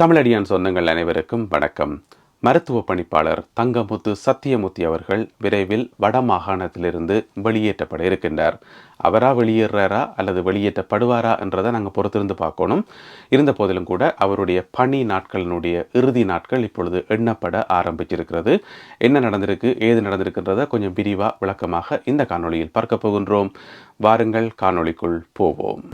தமிழடியான் சொந்தங்கள் அனைவருக்கும் வணக்கம். மருத்துவ பணிப்பாளர் தங்கமுத்து சத்தியமூர்த்தி அவர்கள் விரைவில் வட மாகாணத்திலிருந்து வெளியேற்றப்பட இருக்கின்றார். அவரா வெளியேறாரா அல்லது வெளியேற்றப்படுவாரா என்றதை நாங்கள் பொறுத்திருந்து பார்க்கணும். இருந்த போதிலும் கூட அவருடைய பணி நாட்களினுடைய இறுதி நாட்கள் இப்பொழுது எண்ணப்பட ஆரம்பிச்சிருக்கிறது. என்ன நடந்திருக்கு ஏது நடந்திருக்கின்றத கொஞ்சம் விரிவாக விளக்கமாக இந்த காணொளியில் பார்க்க போகின்றோம். வாருங்கள் காணொளிக்குள் போவோம்.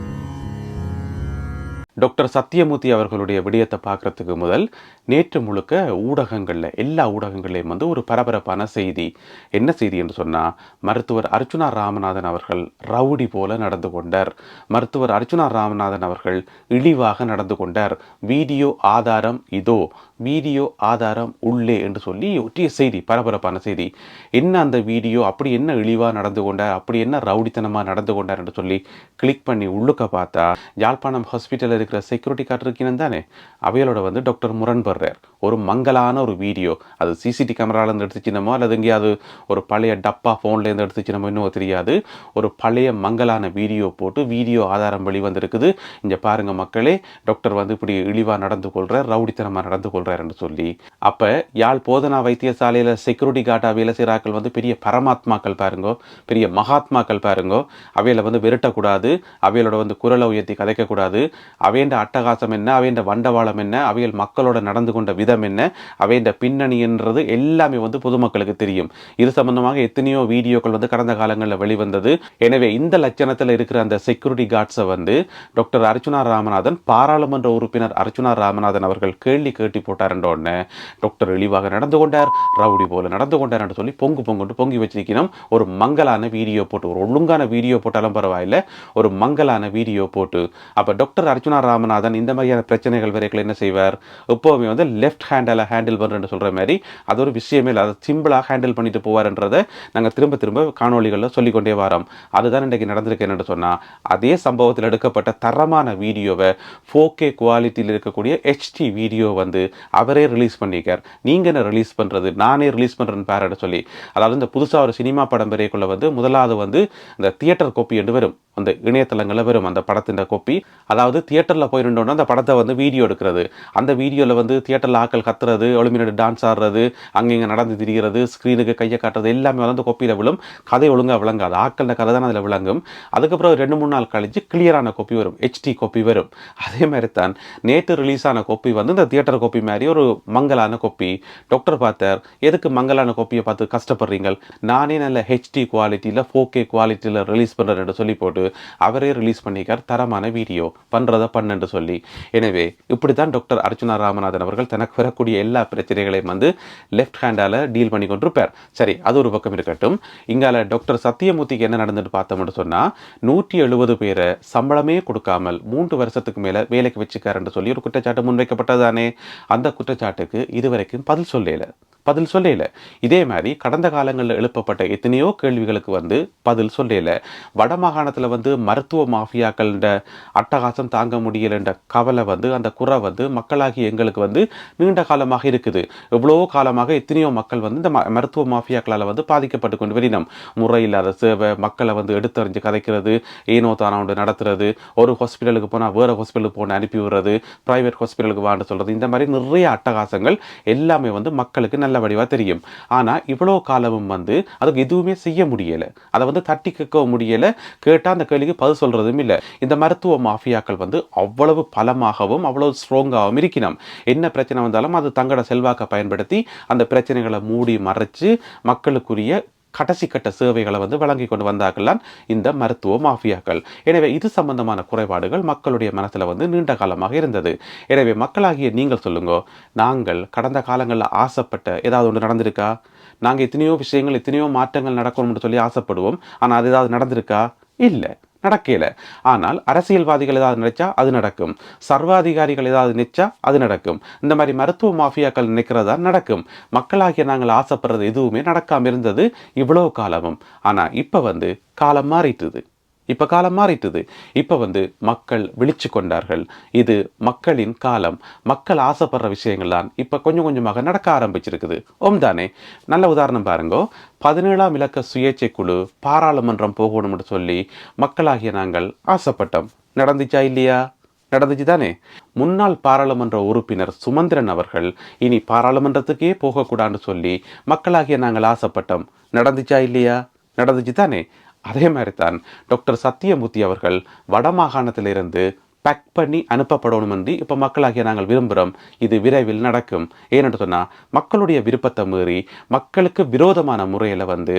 டாக்டர் சத்தியமூர்த்தி அவர்களுடைய விடயத்தை பார்க்கறதுக்கு முதல் நேற்று முழுக்க ஊடகங்களில் எல்லா ஊடகங்களையும் வந்து ஒரு பரபரப்பான செய்தி. என்ன செய்தி என்று சொன்னால் மருத்துவர் அர்ச்சுனா ராமநாதன் அவர்கள் ரவுடி போல நடந்து கொண்டார். மருத்துவர் அர்ச்சுனா ராமநாதன் அவர்கள் இழிவாக நடந்து கொண்டார். வீடியோ ஆதாரம் இதோ வீடியோ ஆதாரம் உள்ளே என்று சொல்லி ஒற்றிய செய்தி பரபரப்பான செய்தி. என்ன அந்த வீடியோ அப்படி என்ன இழிவாக நடந்து கொண்டார் அப்படி என்ன ரவுடித்தனமாக நடந்து கொண்டார் என்று சொல்லி கிளிக் பண்ணி உள்ளுக்க பார்த்தா யாழ்ப்பாணம் ஹாஸ்பிட்டலில் இருக்கிற செக்யூரிட்டி கார்டு இருக்கீங்க தானே? அவையோட வந்து டாக்டர் முரண்பர் வர்றார் ஒரு மங்கலான ஒரு வீடியோ. அது சிசிடி கேமராலேருந்து எடுத்துச்சினமோ அல்லது எங்கேயாவது ஒரு பழைய டப்பா ஃபோன்லேருந்து எடுத்துச்சினமோ இன்னும் தெரியாது. ஒரு பழைய மங்கலான வீடியோ போட்டு வீடியோ ஆதாரம் வெளிவந்திருக்குது. இங்கே பாருங்க மக்களே டாக்டர் வந்து இப்படி இழிவாக நடந்து கொள்கிறார் ரவுடித்தனமாக நடந்து கொள்கிறாருன்னு சொல்லி. அப்போ யாழ் போதனா வைத்தியசாலையில் செக்யூரிட்டி கார்டாக வேலை செய்கிறாக்கள் வந்து பெரிய பரமாத்மாக்கள் பாருங்கோ பெரிய மகாத்மாக்கள் பாருங்கோ. அவையில் வந்து விரட்டக்கூடாது. அவையோட வந்து குரலை உயர்த்தி கதைக்கக்கூடாது. அவையண்ட அட்டகாசம் என்ன? அவையண்ட வண்டவாளம் என்ன? அவையில் மக்களோட நடந்து கொண்ட விதம் என்ன? அவையண்ட பின்னணி என்றது எல்லாமே வந்து பொதுமக்களுக்கு தெரியும். இது சம்பந்தமாக எத்தனையோ வீடியோக்கள் வந்து கடந்த காலங்களில் வெளிவந்தது. எனவே இந்த லட்சணத்தில் இருக்கிற அந்த செக்யூரிட்டி கார்ட்ஸை வந்து டாக்டர் அர்ச்சுனா ராமநாதன் பாராளுமன்ற உறுப்பினர் அர்ச்சுனா ராமநாதன் அவர்கள் கேள்வி கேட்டி போட்டார் உடனே டாக்டர் இழிவாக நடந்து கொண்டார். ரவுடி போல நடந்து கொண்டார் என்று சொல்லி பொங்கு பொங்குட்டு பொங்கி வச்சிருக்கணும். ஒரு மங்கலான வீடியோ போட்டு ஒரு ஒழுங்கான வீடியோ போட்டாலும் பரவாயில்ல. ஒரு மங்கலான வீடியோ போட்டு அப்போ டாக்டர் அர்ச்சுனா ராமநாதன் இந்த மாதிரியான பிரச்சனைகள் வரைக்கும் என்ன செய்வார்? எப்போவுமே வந்து லெஃப்ட் ஹேண்டில் ஹேண்டில் பண்ணுறேன்னு சொல்கிற மாதிரி அது ஒரு விஷயமே இல்லை. அதை சிம்பிளாக ஹேண்டில் பண்ணிட்டு போவார்ன்றதை நாங்கள் திரும்ப திரும்ப காணொளிகளில் சொல்லிக்கொண்டே வரோம். அதுதான் இன்றைக்கு நடந்திருக்கேன்னு சொன்னால் அதே சம்பவத்தில் எடுக்கப்பட்ட தரமான வீடியோவை ஃபோகே குவாலிட்டியில் இருக்கக்கூடிய ஹெச்டி வீடியோ வந்து அவரே ரிலீஸ் பண்ணிக்கார் நீங்கள் என்ன ரிலீஸ் பண்ணுறது நானே ரிலீஸ் பண்ணுறேன்னு பேரட சொல்லி. அதாவது இந்த புதுசாக ஒரு சினிமா படம் பெரியக்குள்ள வந்து முதலாவது வந்து இந்த தியேட்டர் கோப்பி என்று வரும். அந்த இணையதளங்களில் வரும் அந்த படத்தின் கோப்பி அதாவது தியேட்டரில் போயிருந்தோன்னா அந்த படத்தை வந்து வீடியோ எடுக்கிறது. அந்த வீடியோவில் வந்து தியேட்டரில் ஆக்கள் கத்துறது ஒளிமினடு டான்ஸ் ஆடுறது அங்கங்கே நடந்து திரிகிறது ஸ்க்ரீனுக்கு கையை காட்டுறது எல்லாமே வந்து அந்த கோப்பியில் விழும். கதை ஒழுங்காக விளங்காது. ஆக்கள் கதை தான் அதில் விளங்கும். அதுக்கப்புறம் ரெண்டு மூணு நாள் கழிச்சு கிளியரான கோப்பி வரும். ஹெச்டி கோப்பி வரும். அதே மாதிரி தான் நேற்று ரிலீஸ் ஆன கோப்பி வந்து இந்த தியேட்டர் கோப்பி மாதிரி ஒரு மங்கலான கோப்பி டாக்டர் பார்த்தார் எதுக்கு மங்கலான கோப்பியை பார்த்து கஷ்டப்படுறீங்க நானே நல்ல ஹெச்டி குவாலிட்டியில் ஃபோர் கே குவாலிட்டியில் ரிலீஸ் பண்ணுறேன்னு சொல்லி போட்டு அவரே ரிலீஸ் பண்ணிக்கார் தரமான வீடியோ பண்ணுறதை பண்ணுன்னு சொல்லி. எனவே இப்படி தான் டாக்டர் அர்ச்சுனா ராமநாதன் அவர் அவர்கள் தனக்கு வரக்கூடிய எல்லா பிரச்சனைகளையும் வந்து லெஃப்ட் ஹேண்டால் டீல் பண்ணி கொண்டிருப்பார். சரி அது ஒரு பக்கம் இருக்கட்டும். இங்கால டாக்டர் சத்தியமூர்த்திக்கு என்ன நடந்துட்டு பார்த்தோம்னு சொன்னால் நூற்றி எழுபது பேரை சம்பளமே கொடுக்காமல் மூன்று வருஷத்துக்கு மேலே வேலைக்கு வச்சுக்காருன்னு சொல்லி ஒரு குற்றச்சாட்டு முன்வைக்கப்பட்டதானே அந்த குற்றச்சாட்டுக்கு இதுவரைக்கும் பதில் சொல்லல. பதில் சொல்லல. இதே மாதிரி கடந்த காலங்களில் எழுப்பப்பட்ட எத்தனையோ கேள்விகளுக்கு வந்து பதில் சொல்லல. வடமாகாணத்தில் வந்து மருத்துவ மாஃபியாக்கள அட்டகாசம் தாங்க முடியலன்ற கவலை வந்து அந்த குறை வந்து மக்களாகி எங்களுக்கு வந்து நீண்ட காலமாக இருக்குது. எவ்வளோ காலமாக எத்தனையோ மக்கள் வந்து இந்த ம- மருத்துவ மாஃபியாக்களால் வந்து பாதிக்கப்பட்டு கொண்டு வரினோம் முறையில்லாத சேவை மக்களை வந்து எடுத்தறிஞ்சு கதைக்கிறது ஏனோ தானோ ஒன்று நடத்துறது ஒரு ஹாஸ்பிட்டலுக்கு போனால் வேறு ஹாஸ்பிட்டலுக்கு போன அனுப்பி விடுறது ப்ரைவேட் ஹாஸ்பிட்டலுக்கு வான்னு சொல்கிறது இந்த மாதிரி நிறைய அட்டகாசங்கள் எல்லாமே வந்து மக்களுக்கு நல்ல வடிவாக தெரியும். ஆனால் இவ்வளோ காலமும் வந்து அதுக்கு எதுவுமே செய்ய முடியலை. அதை வந்து தட்டி கேட்கவும் முடியலை. கேட்டால் அந்த கேள்விக்கு பதில் சொல்கிறதும் இல்லை. இந்த மருத்துவ மாஃபியாக்கள் வந்து அவ்வளவு பலமாகவும் அவ்வளவு ஸ்ட்ராங்காகவும் இருக்கணும் என்ன பிரச்சனை வந்தாலும் அது தங்களோட செல்வாக்கை பயன்படுத்தி அந்த பிரச்சனைகளை மூடி மறைச்சு மக்களுக்குரிய கடைசி கட்ட சேவைகளை வந்து வழங்கி கொண்டு வந்தார்கள்லாம் இந்த மருத்துவ மாஃபியாக்கள். எனவே இது சம்பந்தமான குறைபாடுகள் மக்களுடைய மனசில் வந்து நீண்ட காலமாக இருந்தது. எனவே மக்களாகிய நீங்கள் சொல்லுங்க நாங்கள் கடந்த காலங்களில் ஆசைப்பட்ட ஏதாவது ஒன்று நடந்திருக்கா? நாங்கள் எத்தனையோ விஷயங்கள் எத்தனையோ மாற்றங்கள் நடக்கணும்னு சொல்லி ஆசைப்படுவோம். ஆனால் அது ஏதாவது நடந்திருக்கா? இல்லை. நடக்கல. ஆனால் அரசியல்வாதிகள் ஏதாவது நினைச்சா அது நடக்கும். சர்வாதிகாரிகள் ஏதாவது நினைச்சா அது நடக்கும். இந்த மாதிரி மருத்துவ மாஃபியாக்கள் நினைக்கிறதா நடக்கும். மக்களாகிய நாங்கள் ஆசைப்படுறது எதுவுமே நடக்காம இருந்தது இவ்வளவு காலமும். ஆனா இப்ப வந்து காலம் மாறிட்டுது. இப்ப காலம் மாறிட்டுது. இப்ப வந்து மக்கள் விழிச்சு கொண்டார்கள். இது மக்களின் காலம். மக்கள் ஆசைப்படுற விஷயங்கள் தான் இப்ப கொஞ்சம் கொஞ்சமாக நடக்க ஆரம்பிச்சிருக்குது. ஓம் தானே. நல்ல உதாரணம் பாருங்க. பதினேழாம் இலக்க சுயேட்சை குழு பாராளுமன்றம் போகணும்னு சொல்லி மக்களாகிய நாங்கள் ஆசைப்பட்டோம். நடந்துச்சா இல்லையா? நடந்துச்சு தானே. முன்னாள் பாராளுமன்ற உறுப்பினர் சுமந்திரன் அவர்கள் இனி பாராளுமன்றத்துக்கே போகக்கூடாதுன்னு சொல்லி மக்களாகிய நாங்கள் ஆசைப்பட்டோம். நடந்துச்சா இல்லையா? நடந்துச்சு தானே. அதே மாதிரி தான் டாக்டர் சத்தியமூர்த்தி அவர்கள் வடமாகாணத்திலிருந்து பேக் பண்ணி அனுப்பப்படணும் என்று இப்போ மக்களாகிய நாங்கள் விரும்புகிறோம் இது விரைவில் நடக்கும். ஏன்னு சொன்னால் மக்களுடைய விருப்பத்தை மீறி மக்களுக்கு விரோதமான முறையில் வந்து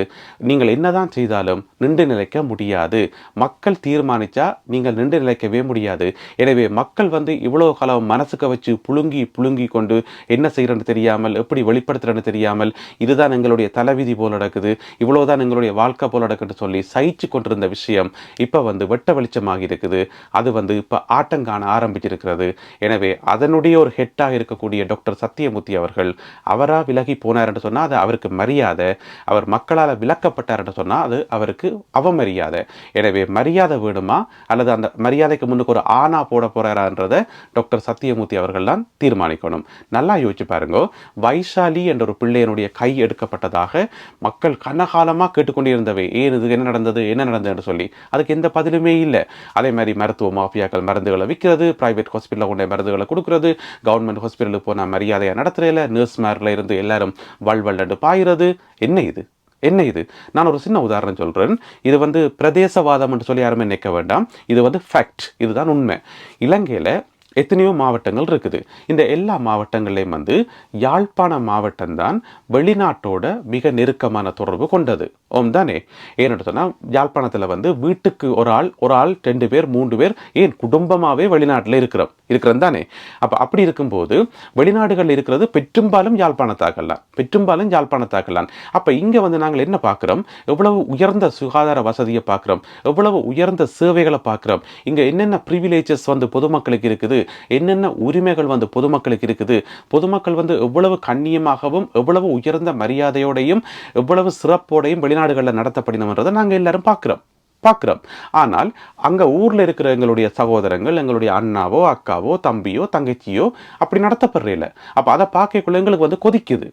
நீங்கள் என்னதான் செய்தாலும் நின்று நிலைக்க முடியாது. மக்கள் தீர்மானித்தா நீங்கள் நின்று நிலைக்கவே முடியாது. எனவே மக்கள் வந்து இவ்வளோ காலம் மனசுக்கு வச்சு புழுங்கி புழுங்கி கொண்டு என்ன செய்கிறன்னு தெரியாமல் எப்படி வெளிப்படுத்துகிறேன்னு தெரியாமல் இதுதான் எங்களுடைய தலைவிதி போல் நடக்குது இவ்வளோதான் எங்களுடைய வாழ்க்கை போல் நடக்குன்னு சொல்லி சகிச்சு கொண்டிருந்த விஷயம் இப்போ வந்து வெட்ட வெளிச்சமாக இருக்குது. அது வந்து இப்போ ஆட்டம் காண ஆரம்பிச்சிருக்கிறது எனவே அதனுடைய ஒரு ஹெட்டாக இருக்கக்கூடிய டாக்டர் சத்தியமூர்த்தி அவர்கள் அவராக விலகி போனார் என்று சொன்னால் அது அவருக்கு மரியாதை. அவர் மக்களால் விலக்கப்பட்டார் என்று சொன்னால் அது அவருக்கு அவமரியாதை. எனவே மரியாதை வேணுமா? அல்லது அந்த மரியாதைக்கு முன்னுக்கு ஒரு ஆணா போட போறாரான்றதை டாக்டர் சத்தியமூர்த்தி அவர்கள் தான் தீர்மானிக்கணும். நல்லா யோசிச்சு பாருங்க. வைஷாலி என்ற ஒரு பிள்ளையனுடைய கை எடுக்கப்பட்டதாக மக்கள் கனகாலமாக கேட்டுக்கொண்டிருந்தவை. ஏன் இது என்ன நடந்தது? என்ன நடந்தது என்று சொல்லி. அதுக்கு எந்த பதிலுமே இல்லை. அதே மாதிரி மருத்துவ மாஃபியாக்கள் மருந்துகளை விற்கிறது ப்ரைவேட் ஹாஸ்பிட்டலில் கொண்டே மருந்துகளை கொடுக்கறது கவர்மெண்ட் ஹாஸ்பிட்டலுக்கு போனால் மரியாதையாக நடத்துறதில்ல நர்ஸ்மாரில் இருந்து எல்லாரும் வல்வல்லண்டு பாயிறது. என்ன இது? என்ன இது? நான் ஒரு சின்ன உதாரணம் சொல்கிறேன் இது வந்து பிரதேசவாதம் என்று சொல்லி யாருமே நினைக்க வேண்டாம். இது வந்து ஃபேக்ட் இதுதான் உண்மை. இலங்கையில் எத்தனையோ மாவட்டங்கள் இருக்குது. இந்த எல்லா மாவட்டங்களையும் வந்து யாழ்ப்பாண மாவட்டம்தான் வெளிநாட்டோட மிக நெருக்கமான தொடர்பு கொண்டது. ஓம் தானே? ஏன்னு சொன்னால் யாழ்ப்பாணத்தில் வந்து வீட்டுக்கு ஒரு ஆள் ஒரு ஆள் ரெண்டு பேர் மூன்று பேர் ஏன் குடும்பமாகவே வெளிநாட்டில் இருக்கிறோம். இருக்கிறோம் தானே? அப்போ அப்படி இருக்கும்போது வெளிநாடுகளில் இருக்கிறது பெற்றும்பாலும் யாழ்ப்பாணத்தாக்கலாம் பெற்றும்பாலும் யாழ்ப்பாணத்தாக்கலாம் அப்போ இங்கே வந்து நாங்கள் என்ன பார்க்குறோம்? எவ்வளவு உயர்ந்த சுகாதார வசதியை பார்க்குறோம். எவ்வளவு உயர்ந்த சேவைகளை பார்க்குறோம். இங்கே என்னென்ன ப்ரிவிலேஜஸ் வந்து பொதுமக்களுக்கு இருக்குது? என்னென்ன உரிமைகள் வந்து பொதுமக்களுக்கு இருக்குது? பொதுமக்கள் வந்து எவ்வளவு கண்ணியமாகவும் எவ்வளவு உயர்ந்த மரியாதையோடையும் எவ்வளவு சிறப்போடையும் வெளிநாடுகளில் நடத்தப்படினோன்றதை நாங்கள் எல்லாரும் பார்க்குறோம். பார்க்குறோம். ஆனால் அங்கே ஊரில் இருக்கிற எங்களுடைய சகோதரங்கள் எங்களுடைய அண்ணாவோ அக்காவோ தம்பியோ தங்கச்சியோ அப்படி நடத்தப்படுறதில்ல அப்போ அதை பார்க்கக்குள்ள எங்களுக்கு வந்து கொதிக்குது.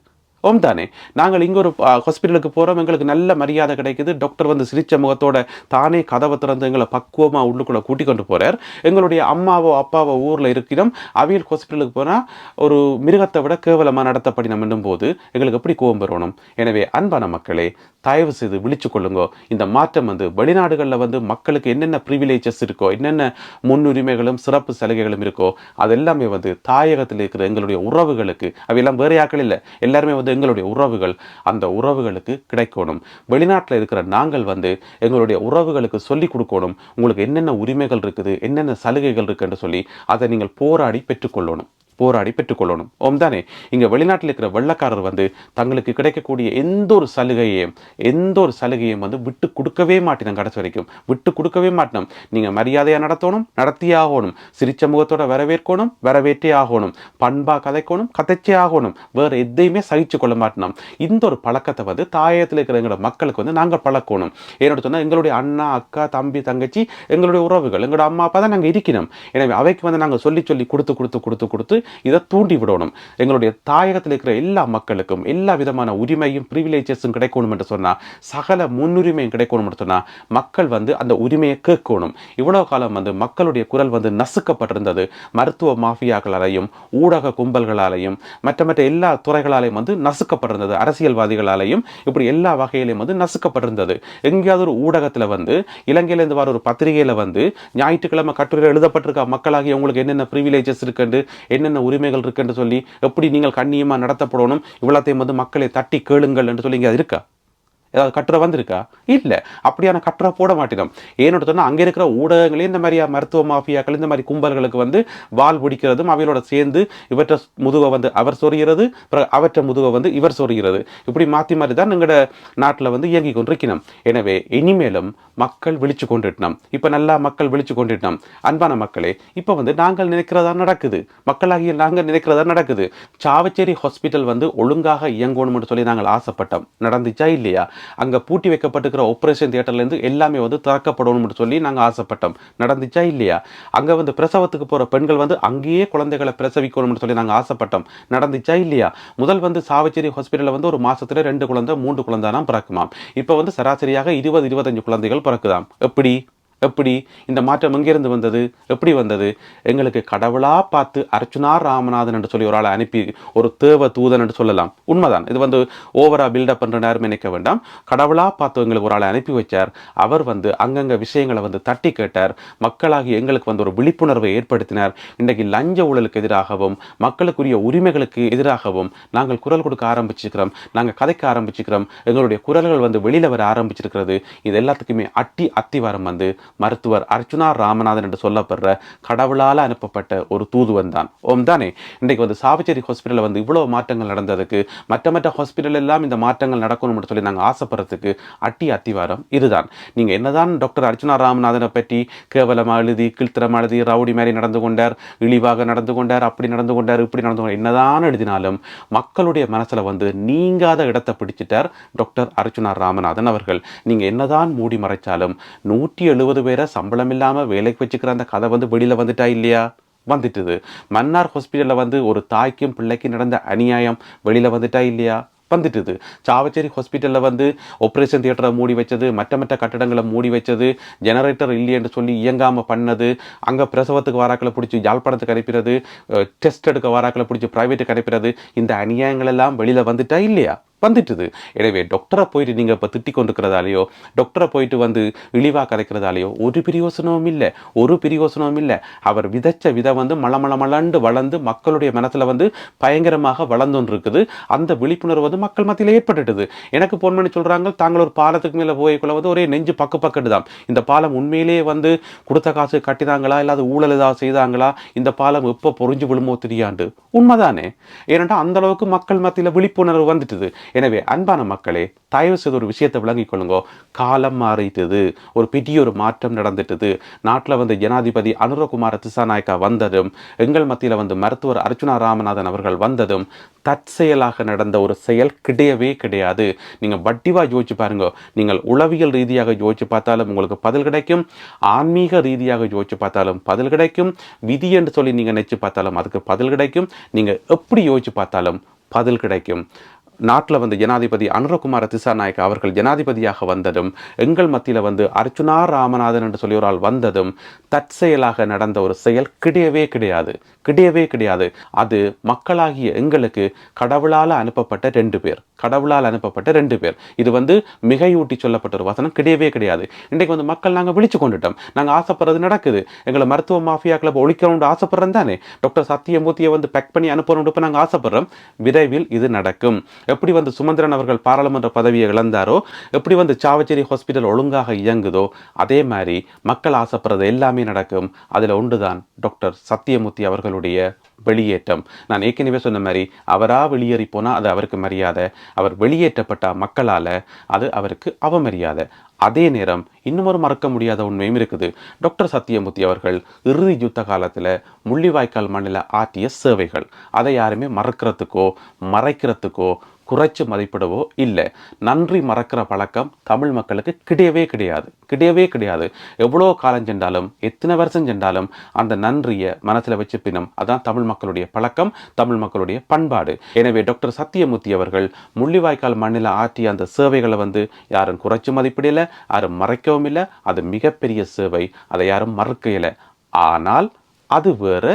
ஓம் தானே. நாங்கள் இங்கே ஒரு ஹாஸ்பிட்டலுக்கு போகிறோம் எங்களுக்கு நல்ல மரியாதை கிடைக்குது. டாக்டர் வந்து சிரித்த முகத்தோட தானே கதவை திறந்து எங்களை பக்குவமாக உள்ளுக்குள்ளே கூட்டிக் கொண்டு போகிறார் எங்களுடைய அம்மாவோ அப்பாவோ ஊரில் இருக்கிறோம் அவியல் ஹாஸ்பிட்டலுக்கு போனால் ஒரு மிருகத்தை விட கேவலமாக நடத்தப்படினம் என்னும் போது எங்களுக்கு எப்படி கோபம் வரணும்? எனவே அன்பான மக்களே தயவு செய்து விழிச்சு கொள்ளுங்கோ. இந்த மாற்றம் வந்து வெளிநாடுகளில் வந்து மக்களுக்கு என்னென்ன ப்ரிவிலேஜஸ் இருக்கோ என்னென்ன முன்னுரிமைகளும் சிறப்பு சலுகைகளும் இருக்கோ அதெல்லாமே வந்து தாயகத்தில் இருக்கிற எங்களுடைய உறவுகளுக்கு அவையெல்லாம் வேறு யாக்கள் இல்லை. எல்லாருமே வந்து எங்களுடைய உறவுகள் அந்த உறவுகளுக்கு கிடைக்கணும். வெளிநாட்டில் இருக்கிற நாங்கள் வந்து எங்களுடைய உறவுகளுக்கு சொல்லிக் கொடுக்கணும். உங்களுக்கு என்னென்ன உரிமைகள் இருக்குது என்னென்ன சலுகைகள் இருக்குன்னு சொல்லி அதை நீங்கள் போராடி பெற்றுக்கொள்ளணும் போராடி பெற்றுக்கொள்ளணும். ஓம் தானே. இங்கே வெளிநாட்டில் இருக்கிற வெள்ளக்காரர் வந்து தங்களுக்கு கிடைக்கக்கூடிய எந்த ஒரு சலுகையையும் எந்த ஒரு சலுகையும் வந்து விட்டு கொடுக்கவே மாட்டினோம் கடைசி வரைக்கும். விட்டு கொடுக்கவே மாட்டினோம் நீங்கள் மரியாதையாக நடத்தணும் நடத்தியே ஆகணும் சிரிச்ச முகத்தோட வரவேற்கணும் வரவேற்றே ஆகணும். பண்பா கதைக்கணும் கதைச்சே ஆகணும். வேறு எதையுமே சகிச்சு கொள்ள மாட்டினோம் இந்த ஒரு பழக்கத்தை வந்து தாயத்தில் இருக்கிற எங்களோட மக்களுக்கு வந்து நாங்கள் பழக்கணும். என்னோட சொன்னால் எங்களுடைய அண்ணா அக்கா தம்பி தங்கச்சி எங்களுடைய உறவுகள் எங்களோட அம்மா அப்பா தான் நாங்கள் இருக்கணும் எனவே அவைக்கு வந்து நாங்கள் சொல்லி சொல்லி கொடுத்து கொடுத்து கொடுத்து கொடுத்து இதை தூண்டி விடணும். எங்களுடைய தாயகத்தில் இருக்கிற எல்லா மக்களுக்கும் எல்லா விதமான உரிமையும் ப்ரிவிலேஜஸும் கிடைக்கணும் என்று சொன்னால் சகல முன்னுரிமையும் கிடைக்கணும் என்று சொன்னால் மக்கள் வந்து அந்த உரிமையை கேட்கணும். இவ்வளோ காலம் வந்து மக்களுடைய குரல் வந்து நசுக்கப்பட்டிருந்தது. மருத்துவ மாஃபியாக்களாலையும் ஊடக கும்பல்களாலையும் மற்ற மற்ற எல்லா துறைகளாலையும் வந்து நசுக்கப்பட்டிருந்தது. அரசியல்வாதிகளாலையும் இப்படி எல்லா வகையிலையும் வந்து நசுக்கப்பட்டிருந்தது. எங்கேயாவது ஒரு ஊடகத்தில் வந்து இலங்கையிலேருந்து வர ஒரு பத்திரிகையில் வந்து ஞாயிற்றுக்கிழமை கட்டுரை எழுதப்பட்டிருக்க மக்களாகி உங்களுக்கு என்னென்ன ப்ரிவிலேஜஸ் இருக்குன்னு என்னென்ன உரிமைகள் இருக்குன்னு சொல்லி எப்படி நீங்கள் கண்ணியமாக நடத்தப்படணும்? இவ்வளோத்தையும் வந்து மக்களை தட்டி கேளுங்கள் என்று சொல்லி இங்கே அது இருக்கா? ஏதாவது கட்டுரை வந்திருக்கா? இல்லை. அப்படியான கட்டுரை போட மாட்டேன் ஏன்னு சொன்னால் அங்கே இருக்கிற ஊடகங்களே இந்த மாதிரி மருத்துவ மாஃபியாக்கள் இந்த மாதிரி கும்பல்களுக்கு வந்து வால் பிடிக்கிறதும் அவையோட சேர்ந்து இவற்றை முதுவை வந்து அவர் சொறுகிறது அவற்றை முதுவை வந்து இவர் சொறுகிறது இப்படி மாற்றி மாற்றி தான் எங்களோட நாட்டில் வந்து இயங்கி கொண்டிருக்கணும் எனவே இனிமேலும் மக்கள் விழிச்சு கொண்டுட்டோம் இப்போ நல்லா மக்கள் விழிச்சு கொண்டுட்டோம் அன்பான மக்களே இப்போ வந்து நாங்கள் நினைக்கிறதா நடக்குது? மக்களாகிய நாங்கள் நினைக்கிறதா நடக்குது? சாவச்சேரி ஹாஸ்பிட்டல் வந்து ஒழுங்காக இயங்கணும்னு சொல்லி நாங்கள் ஆசைப்பட்டோம். நடந்துச்சா இல்லையா? அங்கே பூட்டி வைக்கப்பட்டிருக்கிற ஆப்ரேஷன் தியேட்டர்லேருந்து எல்லாமே வந்து திறக்கப்படணும்னு சொல்லி நாங்கள் ஆசைப்பட்டோம். நடந்துச்சா இல்லையா? அங்கே வந்து பிரசவத்துக்கு போகிற பெண்கள் வந்து அங்கேயே குழந்தைகளை பிரசவிக்கணும்னு சொல்லி நாங்கள் ஆசைப்பட்டோம். நடந்துச்சா இல்லையா? முதல் வந்து சாவச்சேரி ஹாஸ்பிட்டலில் வந்து ஒரு மாதத்தில் ரெண்டு குழந்தை மூன்று குழந்தை தான் பிறக்குமாம். இப்போ வந்து சராசரியாக இருபது இருபத்தஞ்சு குழந்தைகள் பிறக்குதாம். எப்படி? எப்படி இந்த மாற்றம் எங்கேருந்து வந்தது? எப்படி வந்தது? எங்களுக்கு கடவுளா பார்த்து அர்ச்சுனா ராமநாதன் என்று சொல்லி ஒரு ஆளை அனுப்பி ஒரு தேவ தூதன் என்று சொல்லலாம். உண்மைதான். இது வந்து ஓவரா பில்டப் பண்ற நேரம் நினைக்க வேண்டாம். கடவுளா பார்த்து எங்களுக்கு ஒரு ஆளை அனுப்பி வச்சார். அவர் வந்து அங்கங்க விஷயங்களை வந்து தட்டி கேட்டார். மக்களாகி எங்களுக்கு வந்து ஒரு விழிப்புணர்வை ஏற்படுத்தினார். இன்றைக்கு லஞ்ச ஊழலுக்கு எதிராகவும் மக்களுக்குரிய உரிமைகளுக்கு எதிராகவும் நாங்கள் குரல் கொடுக்க ஆரம்பிச்சிருக்கிறோம். நாங்கள் கதைக்க ஆரம்பிச்சிருக்கிறோம். எங்களுடைய குரல்கள் வந்து வெளியில் வர ஆரம்பிச்சிருக்கிறது. இது எல்லாத்துக்குமே அட்டி அத்திவாரம் வந்து மருத்துவர் அர்ச்சுனா ராமநாதன் என்று சொல்லப்படுற கடவுளால் அனுப்பப்பட்ட ஒரு தூதுவன் தான். ஓம் தானே. இன்றைக்கு வந்து சாவிச்சேரி ஹாஸ்பிட்டலில் வந்து இவ்வளோ மாற்றங்கள் நடந்ததுக்கு மற்ற மற்ற ஹாஸ்பிட்டல் எல்லாம் இந்த மாற்றங்கள் நடக்கணும்னு சொல்லி நாங்கள் ஆசைப்படுறதுக்கு அட்டி அத்திவாரம் இதுதான். நீங்கள் என்னதான் டாக்டர் அர்ச்சுனா ராமநாதனை பற்றி கேவலமாக எழுதி கிழ்த்திரமாக எழுதி ரவுடி மாதிரி நடந்து கொண்டார் இழிவாக நடந்து கொண்டார் அப்படி நடந்து கொண்டார் இப்படி நடந்து கொண்டார் என்னதான் எழுதினாலும் மக்களுடைய மனசில் வந்து நீங்காத இடத்தை பிடிச்சிட்டார் டாக்டர் அர்ச்சுனா ராமநாதன் அவர்கள். நீங்கள் என்னதான் மூடி மறைச்சாலும் நூற்றி எழுபது பேரை சம்பளம் இல்லாமல் வேலைக்கு வச்சுக்கிற அந்த கதை வந்து வெளியில் வந்துட்டா இல்லையா? வந்துட்டுது. மன்னார் ஹாஸ்பிட்டலில் வந்து ஒரு தாய்க்கும் பிள்ளைக்கும் நடந்த அநியாயம் வெளியில் வந்துட்டா இல்லையா? வந்துட்டுது. சாவச்சேரி ஹாஸ்பிட்டலில் வந்து ஆப்ரேஷன் தியேட்டரை மூடி வச்சது மற்ற மற்ற கட்டடங்களை மூடி வச்சது ஜெனரேட்டர் இல்லையென்று சொல்லி இயங்காமல் பண்ணது அங்கே பிரசவத்துக்கு வாராக்களை பிடிச்சி யாழ்ப்பாணத்துக்கு அனுப்பிறது டெஸ்ட் எடுக்க வாராக்களை பிடிச்சி ப்ரைவேட்டுக்கு அனுப்பிறது இந்த அநியாயங்கள் எல்லாம் வெளியில் வந்துட்டா இல்லையா? வந்துட்டுது. எனவே டாக்டரை போயிட்டு நீங்கள் இப்போ திட்டி கொண்டிருக்கிறதாலேயோ டாக்டரை போயிட்டு வந்து இழிவாக கலைக்கிறதாலேயோ ஒரு பிரியோசனமும் இல்லை. ஒரு பிரியோசனமும் இல்லை. அவர் விதைச்ச விதை வந்து மள மலண்டு வளர்ந்து மக்களுடைய மனத்தில் வந்து பயங்கரமாக வளர்ந்துன்னு இருக்குது அந்த விழிப்புணர்வு வந்து மக்கள் மத்தியில் ஏற்பட்டுட்டுது. எனக்கு போன் பண்ணி சொல்கிறாங்க தாங்கள் ஒரு பாலத்துக்கு மேலே போய்க்குள்ள வந்து ஒரே நெஞ்சு பக்கு பக்கட்டு தான் இந்த பாலம் உண்மையிலேயே வந்து கொடுத்த காசு கட்டினாங்களா இல்லாத ஊழல் ஏதாவது செய்தாங்களா? இந்த பாலம் எப்போ பொறிஞ்சு விழுமோ தெரியாண்டு. உண்மைதானே. ஏனென்றால் அந்தளவுக்கு மக்கள் மத்தியில் விழிப்புணர்வு வந்துட்டுது. எனவே அன்பான மக்களே தயவு செய்து ஒரு விஷயத்தை விளங்கிக் கொள்ளுங்க. காலம் மாறிட்டது. ஒரு பெரிய ஒரு மாற்றம் நடந்துட்டது. நாட்டில் வந்து ஜனாதிபதி அனுரகுமார திசாநாயக்கா வந்ததும் எங்கள் மத்தியில் வந்து மருத்துவர் அர்ச்சுனா ராமநாதன் அவர்கள் வந்ததும் தற்செயலாக நடந்த ஒரு செயல் கிடையவே கிடையாது. நீங்கள் வட்டிவாக யோசிச்சு பாருங்க. நீங்கள் உளவியல் ரீதியாக யோசிச்சு பார்த்தாலும் உங்களுக்கு பதில் கிடைக்கும். ஆன்மீக ரீதியாக யோசிச்சு பார்த்தாலும் பதில் கிடைக்கும். விதி என்று சொல்லி நீங்கள் நினைச்சு பார்த்தாலும் அதுக்கு பதில் கிடைக்கும். நீங்கள் எப்படி யோசிச்சு பார்த்தாலும் பதில் கிடைக்கும். நாட்டில் வந்து ஜனாதிபதி அனுரகுமார திசாநாயக் அவர்கள் ஜனாதிபதியாக வந்ததும் எங்கள் மத்தியில் வந்து அர்ச்சுனா ராமநாதன் என்று சொல்லி ஒரு ஆள் வந்ததும் தற்செயலாக நடந்த ஒரு செயல் கிடையவே கிடையாது. கிடையவே கிடையாது. அது மக்களாகிய எங்களுக்கு கடவுளால் அனுப்பப்பட்ட ரெண்டு பேர். கடவுளால் அனுப்பப்பட்ட ரெண்டு பேர். இது வந்து மிகையூட்டி சொல்லப்பட்ட ஒரு வசனம். கிடையவே கிடையாது. இன்றைக்கு வந்து மக்கள் நாங்கள் விழிச்சு கொண்டுட்டோம். நாங்கள் ஆசைப்படுறது நடக்குது. எங்களை மருத்துவ மாஃபியா கிளப் ஒழிக்கணும்னு ஆசைப்படுறோம் தானே? டாக்டர் சத்தியமூர்த்தியை வந்து பேக் பண்ணி அனுப்பணும் இப்போ நாங்கள் ஆசைப்படுறோம். விரைவில் இது நடக்கும். எப்படி வந்து சுமந்திரன் அவர்கள் பாராளுமன்ற பதவியை இழந்தாரோ எப்படி வந்து சாவச்சேரி ஹாஸ்பிட்டல் ஒழுங்காக இயங்குதோ அதே மாதிரி மக்கள் ஆசைப்படுறது எல்லாமே நடக்கும். அதில் ஒன்றுதான் டாக்டர் சத்தியமூர்த்தி அவர்களுடைய வெளியேற்றம். நான் ஏற்கனவே சொன்ன மாதிரி அவராக வெளியேறி போனால் அது அவருக்கு மரியாதை. அவர் வெளியேற்றப்பட்ட மக்களால் அது அவருக்கு அவமரியாதை. அதே நேரம் இன்னும் மறக்க முடியாத உண்மையும் இருக்குது. டாக்டர் சத்தியமூர்த்தி அவர்கள் இறுதி யுத்த காலத்தில் முள்ளிவாய்க்கால் மண்ணில் ஆற்றிய சேவைகள். அதை யாருமே மறக்கிறதுக்கோ மறைக்கிறதுக்கோ குறைச்சி மதிப்பிடவோ இல்லை நன்றி மறக்கிற பழக்கம் தமிழ் மக்களுக்கு கிடையவே கிடையாது. கிடையவே கிடையாது. எவ்வளோ காலம் சென்றாலும் எத்தனை வருஷம் சென்றாலும் அந்த நன்றியை மனசில் வச்சு பின்னும் அதான் தமிழ் மக்களுடைய பழக்கம் தமிழ் மக்களுடைய பண்பாடு. எனவே டாக்டர் சத்தியமூர்த்தி அவர்கள் முள்ளிவாய்க்கால் மண்ணில் ஆற்றிய அந்த சேவைகளை வந்து யாரும் குறைச்சி மதிப்பிடலை யாரும் மறைக்கவும் இல்லை. அது மிகப்பெரிய சேவை. அதை யாரும் மறுக்கையில ஆனால் அது வேற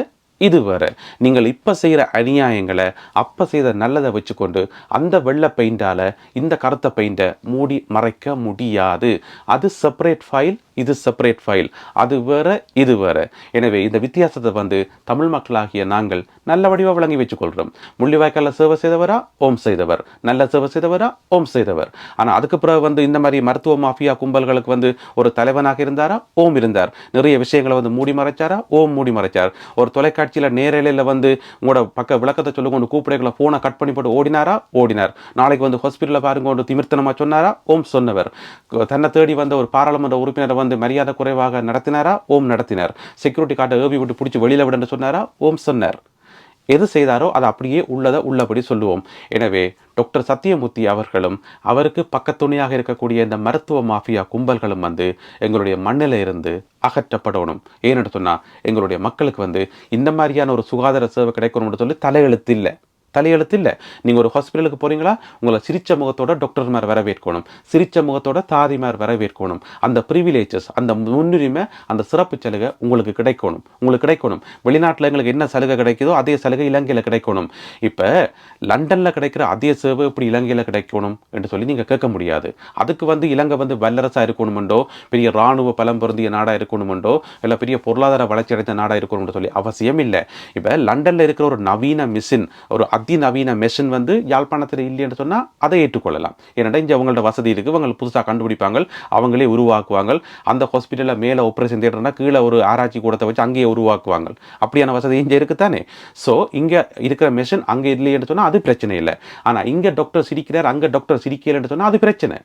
இது வேற நீங்கள் இப்போ செய்கிற அநியாயங்களை அப்போ செய்த நல்லதை வச்சுக்கொண்டு அந்த வெள்ளை பெயிண்டால் இந்த கருத்த பெயிண்டை மூடி மறைக்க முடியாது. அது செப்பரேட் ஃபைல் இது செப்பரேட் ஃபைல் அது வேற இது வேற. எனவே இந்த வித்தியாசத்தை வந்து தமிழ் மக்களாகிய நாங்கள் நல்ல வடிவாக வழங்கி வச்சுக்கொள்கிறோம் முள்ளிவாய்க்காலில் சேவை செய்தவரா? ஓம் செய்தவர். நல்ல சேவை செய்தவரா? ஓம் செய்தவர். ஆனால் அதுக்கு பிறகு வந்து இந்த மாதிரி மருத்துவ மாஃபியா கும்பல்களுக்கு வந்து ஒரு தலைவனாக இருந்தாரா? ஓம் இருந்தார். நிறைய விஷயங்களை வந்து மூடி மறைச்சாரா? ஓம் மூடி மறைச்சார். ஒரு தொலைக்காட்சி காட்சியில் நேரலையில் வந்து உங்களோட பக்க விளக்கத்தை சொல்லி கொண்டு கூப்பிடைகளை ஃபோனை கட் பண்ணி போட்டு ஓடினாரா? ஓடினார். நாளைக்கு வந்து ஹாஸ்பிட்டலில் பாருங்க ஒன்று திமிர்த்தனமாக சொன்னாரா? ஓம் சொன்னவர். தன்னை தேடி வந்த ஒரு பாராளுமன்ற உறுப்பினரை வந்து மரியாதை குறைவாக நடத்தினாரா? ஓம் நடத்தினார். செக்யூரிட்டி கார்டை ஏவி விட்டு பிடிச்சி வெளியில் விடன்னு சொன்னாரா? ஓம் சொன்னார். எது செய்தாரோ அதை அப்படியே உள்ளதை உள்ளபடி சொல்லுவோம். எனவே டாக்டர் சத்தியமூர்த்தி அவர்களும் அவருக்கு பக்கத்துணையாக இருக்கக்கூடிய இந்த மருத்துவ மாஃபியா கும்பல்களும் வந்து எங்களுடைய மண்ணில் இருந்து அகற்றப்படணும். ஏன்னு சொன்னால் எங்களுடைய மக்களுக்கு வந்து இந்த மாதிரியான ஒரு சுகாதார சேவை கிடைக்கணும்னு சொல்லி தலையெழுத்து இல்லை. தலையெழுத்து இல்லை நீங்கள் ஒரு ஹாஸ்பிட்டலுக்கு போகிறீங்களா உங்களை சிரிச்ச முகத்தோட டாக்டர்மார் வரவேற்கணும். சிரிச்ச முகத்தோட தாதிமார் வரவேற்கணும். அந்த ப்ரிவிலேஜஸ் அந்த முன்னுரிமை அந்த சிறப்பு சலுகை உங்களுக்கு கிடைக்கணும். உங்களுக்கு கிடைக்கணும். வெளிநாட்டில் எங்களுக்கு என்ன சலுகை கிடைக்குதோ அதே சலுகை இலங்கையில் கிடைக்கணும். இப்போ லண்டனில் கிடைக்கிற அதே சேவை இப்படி இலங்கையில் கிடைக்கணும் என்று சொல்லி நீங்கள் கேட்க முடியாது. அதுக்கு வந்து இலங்கை வந்து வல்லரசாக இருக்கணுமெண்டோ பெரிய இராணுவ பலம் பொருந்திய நாடாக இருக்கணுமெண்டோ இல்லை பெரிய பொருளாதார வளர்ச்சி அடைந்த நாடாக இருக்கணும்னு சொல்லி அவசியம் இல்லை. இப்போ லண்டனில் இருக்கிற ஒரு நவீன மிஷின் ஒரு அதிநவீன மெஷின் வந்து யாழ்ப்பாணத்தில் இல்லைன்னு சொன்னால் அதை ஏற்றுக்கொள்ளலாம். ஏன்னா இங்கே அவங்களோட வசதி இருக்குது அவங்க புதுசாக கண்டுபிடிப்பாங்க. அவங்களே உருவாக்குவாங்க. அந்த ஹாஸ்பிட்டலில் மேலே ஆப்ரேஷன் தேட்டர்னா கீழே ஒரு ஆராய்ச்சி கூடத்தை வச்சு அங்கேயே உருவாக்குவாங்க. அப்படியான வசதி இங்கே இருக்குது தானே ஸோ இங்கே இருக்கிற மெஷின் அங்கே இல்லைன்னு சொன்னால் அது பிரச்சனை இல்லை. ஆனால் இங்கே டாக்டர் சிரிக்கிறார் அங்கே டாக்டர் சிரிக்கலைன்னு சொன்னால் அது பிரச்சனை.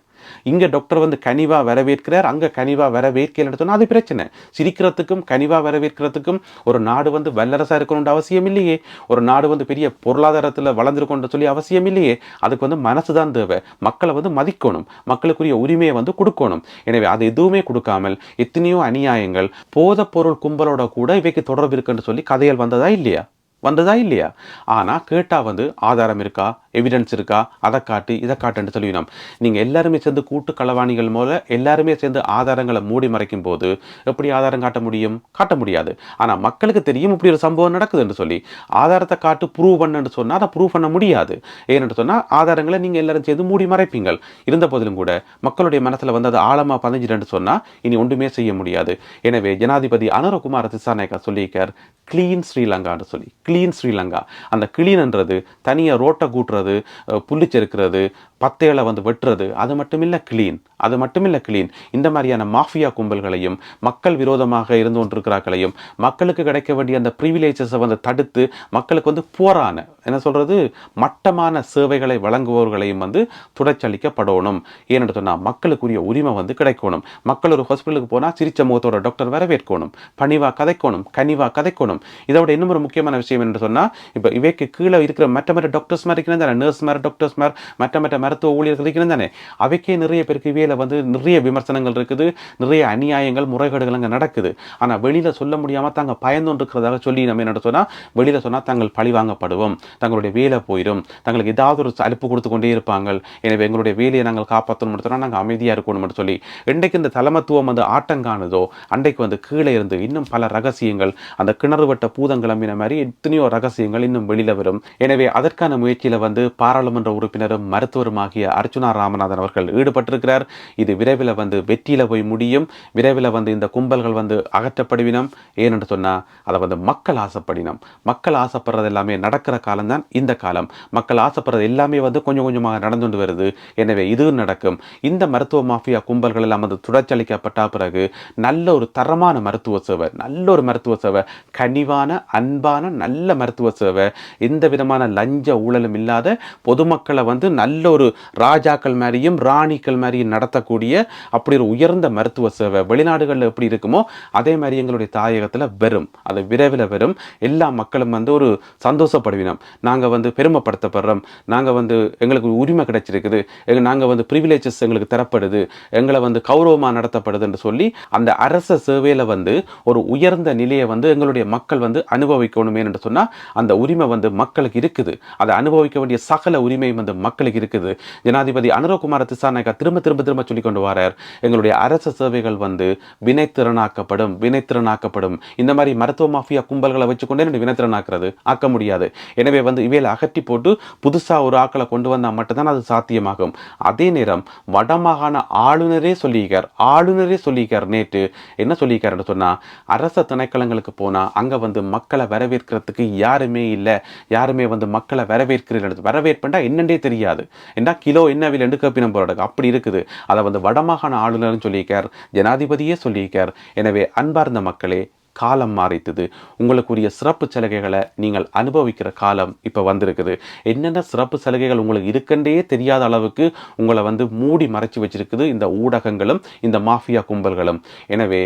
இங்கே டாக்டர் வந்து கனிவா வரவேற்கிறார் அங்கே கனிவா வரவேற்கலைன்னு சொன்னால் அது பிரச்சனை. சிரிக்கிறதுக்கும் கனிவா வரவேற்கிறதுக்கும் ஒரு நாடு வந்து வல்லரசாக இருக்கணுன்ற அவசியம் இல்லையே. ஒரு நாடு வந்து பெரிய பொருளாதார பொருளாதாரத்தில் வளர்ந்துருக்கோன்ற சொல்லி அவசியம் இல்லையே. அதுக்கு வந்து மனசு தான் தேவை. மக்களை வந்து மதிக்கணும். மக்களுக்குரிய உரிமையை வந்து கொடுக்கணும். எனவே அது எதுவுமே கொடுக்காமல் எத்தனையோ அநியாயங்கள் போத பொருள் கும்பலோட கூட இவைக்கு தொடர்பு இருக்குன்னு சொல்லி கதைகள் வந்ததா இல்லையா? வந்ததா இல்லையா? ஆனால் கேட்டால் வந்து ஆதாரம் இருக்கா? எவிடன்ஸ் இருக்கா? அதை காட்டு இதை காட்டுன்னு சொல்லிவினோம் நீங்கள் எல்லாருமே சேர்ந்து கூட்டு களவாணிகள் மூல எல்லாருமே சேர்ந்து ஆதாரங்களை மூடி மறைக்கும் போது எப்படி ஆதாரம் காட்ட முடியும்? காட்ட முடியாது. ஆனால் மக்களுக்கு தெரியும் இப்படி ஒரு சம்பவம் நடக்குதுன்னு சொல்லி ஆதாரத்தை காட்டு ப்ரூவ் பண்ணுன்னு சொன்னால் அதை ப்ரூவ் பண்ண முடியாது. ஏன்னு சொன்னால் ஆதாரங்களை நீங்கள் எல்லாரும் சேர்ந்து மூடி மறைப்பீங்கள். இருந்த போதிலும் கூட மக்களுடைய மனசில் வந்து அது ஆழமாக பதிஞ்சிட்டு சொன்னால் இனி ஒன்றுமே செய்ய முடியாது. எனவே ஜனாதிபதி அனுரகுமார் திசாநாயக்கா சொல்லியிருக்கார் கிளீன் ஸ்ரீலங்கான்னு சொல்லி. கிளீன் ஸ்ரீலங்கா. அந்த கிளீன்ன்றது தனியாக ரோட்டை கூட்டுறது அஹ், புல்லு செருக்கிறது பத்தைகளை வந்து வெட்டுறது அது மட்டுமில்லை கிளீன் அது மட்டுமில்லை கிளீன் இந்த மாதிரியான மாஃபியா கும்பல்களையும் மக்கள் விரோதமாக இருந்து கொண்டிருக்கிறார்களையும் மக்களுக்கு கிடைக்க வேண்டிய அந்த ப்ரிவிலேஜஸை வந்து தடுத்து மக்களுக்கு வந்து போரான என்ன சொல்கிறது மட்டமான சேவைகளை வழங்குபவர்களையும் வந்து துடைச்சளிக்கப்படணும். ஏன்னு சொன்னால் மக்களுக்குரிய உரிமை வந்து கிடைக்கணும். மக்கள் ஒரு ஹாஸ்பிட்டலுக்கு போனால் சிரிச்ச முகத்தோட டாக்டர் வரவேற்கணும் பணிவா கதைக்கணும் கனிவா கதைக்கணும். இதோட இன்னும் ஒரு முக்கியமான விஷயம் என்று சொன்னால் இப்போ இவைக்கு கீழே இருக்கிற மற்ற மற்ற டாக்டர்ஸ் மாதிரி இருக்கிறது தானே டாக்டர்ஸ்மார் மற்ற மற்ற மருத்துவ ஊழியர்கள் இருக்கிறது தானே? அவைக்கே நிறைய பேருக்கு வேலை வந்து நிறைய விமர்சனங்கள் இருக்குது நிறைய அநியாயங்கள் முறைகேடுகள் அங்கே நடக்குது. ஆனால் வெளியில் சொல்ல முடியாமல் தாங்க பயந்துருக்கிறதாக சொல்லி நம்ம என்ன சொன்னால் வெளியில் சொன்னால் தாங்கள் பழி வாங்கப்படுவோம் தங்களுடைய வேலை போயிடும் தங்களுக்கு ஏதாவது ஒரு அலுப்பு கொடுத்து கொண்டே இருப்பாங்க எனவே எங்களுடைய வேலையை நாங்கள் காப்பாற்றணும் சொன்னால் நாங்கள் அமைதியாக இருக்கணும் சொல்லி இன்றைக்கு இந்த தலைமத்துவம் வந்து ஆட்டம் காணுதோ அன்றைக்கு வந்து கீழே இருந்து இன்னும் பல ரகசியங்கள் அந்த கிணறு வட்ட பூதங்கிழம்பின மாதிரி எத்தனையோ ரகசியங்கள் இன்னும் வெளியில் வரும். எனவே அதற்கான முயற்சியில் வந்து பாராளுமன்ற உறுப்பினரும் மருத்துவருமாகிய அர்ச்சுனா ராமநாதன் அவர்கள் ஈடுபட்டிருக்கிறார். இது விரைவில் வந்து வெற்றியில் போய் முடியும். விரைவில் வந்து இந்த கும்பல்கள் வந்து அகற்றப்படுவினம். ஏனென்று சொன்னால் அதை வந்து மக்கள் ஆசைப்படினம். மக்கள் ஆசைப்படுறது எல்லாமே நடக்கிற காலம்தான் இந்த காலம். மக்கள் ஆசைப்படுறது எல்லாமே வந்து கொஞ்சம் கொஞ்சமாக நடந்து கொண்டு வருது. எனவே இது நடக்கும். இந்த மருத்துவ மாஃபியா கும்பல்கள் எல்லாம் வந்து துடைச்சளிக்கப்பட்ட பிறகு நல்ல ஒரு தரமான மருத்துவ சேவை நல்ல ஒரு மருத்துவ சேவை கனிவான அன்பான நல்ல மருத்துவ சேவை எந்த விதமான லஞ்ச ஊழலும் இல்லாத பொதுமக்களை வந்து நல்ல ஒரு ராஜாக்கள் மாதிரியும் ராணிகள் மாதிரியும் நடத்தக்கூடிய அப்படி ஒரு உயர்ந்த மருத்துவ சேவை வெளிநாடுகளில் எப்படி இருக்குமோ அதே மாதிரி எங்களுடைய தாயகத்தில் வரும் அது விரைவில் வரும் எல்லா மக்களும் வந்து ஒரு சந்தோஷப்படுவினோம். நாங்கள் வந்து பெருமைப்படுத்தப்படுறோம். நாங்கள் வந்து எங்களுக்கு உரிமை கிடைச்சிருக்குது. எங்க நாங்கள் வந்து ப்ரிவிலேஜஸ் எங்களுக்கு தரப்படுது. எங்களை வந்து கௌரவமாக நடத்தப்படுதுன்னு சொல்லி அந்த அரச சேவையில் வந்து ஒரு உயர்ந்த நிலையை வந்து எங்களுடைய மக்கள் வந்து அனுபவிக்கணுமே என்று சொன்னால் அந்த உரிமை வந்து மக்களுக்கு இருக்குது. அதை அனுபவிக்க வேண்டிய சகல உரிமையும் வந்து மக்களுக்கு இருக்குது. ஜனாதிபதி அனுரகுமார திசாநாயக்கா திரும்ப திரும்ப திரும்ப சொல்லி கொண்டு வரார். எங்களுடைய அரச சேவைகள் வந்து வினைத்திறனாக்கப்படும் வினைத்திறனாக்கப்படும். இந்த மாதிரி மருத்துவ மாஃபியா கும்பல்களை வச்சுக்கொண்டே என்னுடைய வினைத்திறனாக்குறது? ஆக்க முடியாது. எனவே வந்து இவையில் அகற்றி போட்டு புதுசாக ஒரு ஆக்களை கொண்டு வந்தால் மட்டும்தான் அது சாத்தியமாகும். அதே நேரம் வடமாகாண ஆளுநரே சொல்லியிருக்கார். ஆளுநரே சொல்லியிருக்கார் நேற்று. என்ன சொல்லியிருக்காருன்னு சொன்னால் அரச திணைக்களங்களுக்கு போனால் அங்கே வந்து மக்களை வரவேற்கிறதுக்கு யாருமே இல்லை. யாருமே வந்து மக்களை வரவேற்கிறீர்கள் வரவேற்பண்டா என்னென்றே தெரியாது. என்ன கிலோ என்ன விலை என்று கேப்பினம் போராட்டம் அப்படி இருக்குது. அதை வந்து வடமாகாண ஆளுநர்னு சொல்லியிருக்கார் ஜனாதிபதியே சொல்லியிருக்கார். எனவே அன்பார்ந்த மக்களே காலம் மாறித்தது. உங்களுக்குரிய சிறப்பு சலுகைகளை நீங்கள் அனுபவிக்கிற காலம் இப்போ வந்திருக்குது. என்னென்ன சிறப்பு சலுகைகள் உங்களுக்கு இருக்கண்டே தெரியாத அளவுக்கு உங்களை வந்து மூடி மறைச்சி வச்சிருக்குது இந்த ஊடகங்களும் இந்த மாஃபியா கும்பல்களும். எனவே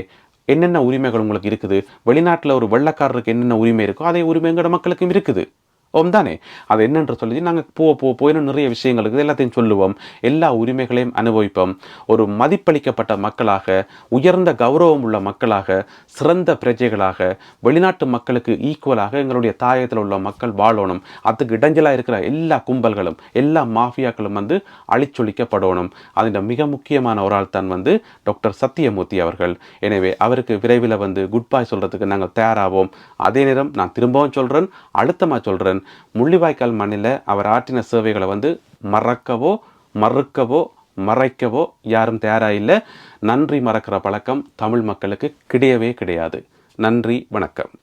என்னென்ன உரிமைகள் உங்களுக்கு இருக்குது? வெளிநாட்டில் ஒரு வெள்ளக்காரருக்கு என்னென்ன உரிமை இருக்கோ அதே உரிமை எங்களோட மக்களுக்கும் இருக்குது. ஓம் தானே அது என்னென்று சொல்லி நாங்கள் போ போ போயின்னு நிறைய விஷயங்கள் இருக்குது எல்லாத்தையும் சொல்லுவோம். எல்லா உரிமைகளையும் அனுபவிப்போம். ஒரு மதிப்பளிக்கப்பட்ட மக்களாக உயர்ந்த கௌரவம் உள்ள மக்களாக சிறந்த பிரஜைகளாக வெளிநாட்டு மக்களுக்கு ஈக்குவலாக எங்களுடைய தாயத்தில் உள்ள மக்கள் வாழணும். அதுக்கு இடைஞ்சலாக இருக்கிற எல்லா கும்பல்களும் எல்லா மாஃபியாக்களும் வந்து அழிச்சொழிக்கப்படணும் அதில் மிக முக்கியமான ஒரு ஆள் தான் வந்து டாக்டர் சத்தியமூர்த்தி அவர்கள். எனவே அவருக்கு விரைவில் வந்து குட் பாய் சொல்கிறதுக்கு நாங்கள் தயாராகும் அதே நேரம் நான் திரும்பவும் சொல்கிறேன் அழுத்தமாக சொல்கிறேன் முள்ளிவாய்க்கால் மண்ணில் அவர் ஆற்றின சேவைகளை வந்து மறக்கவோ மறுக்கவோ மறைக்கவோ யாரும் தயாராக இல்லை நன்றி மறக்கிற பழக்கம் தமிழ் மக்களுக்கு கிடையவே கிடையாது. நன்றி வணக்கம்.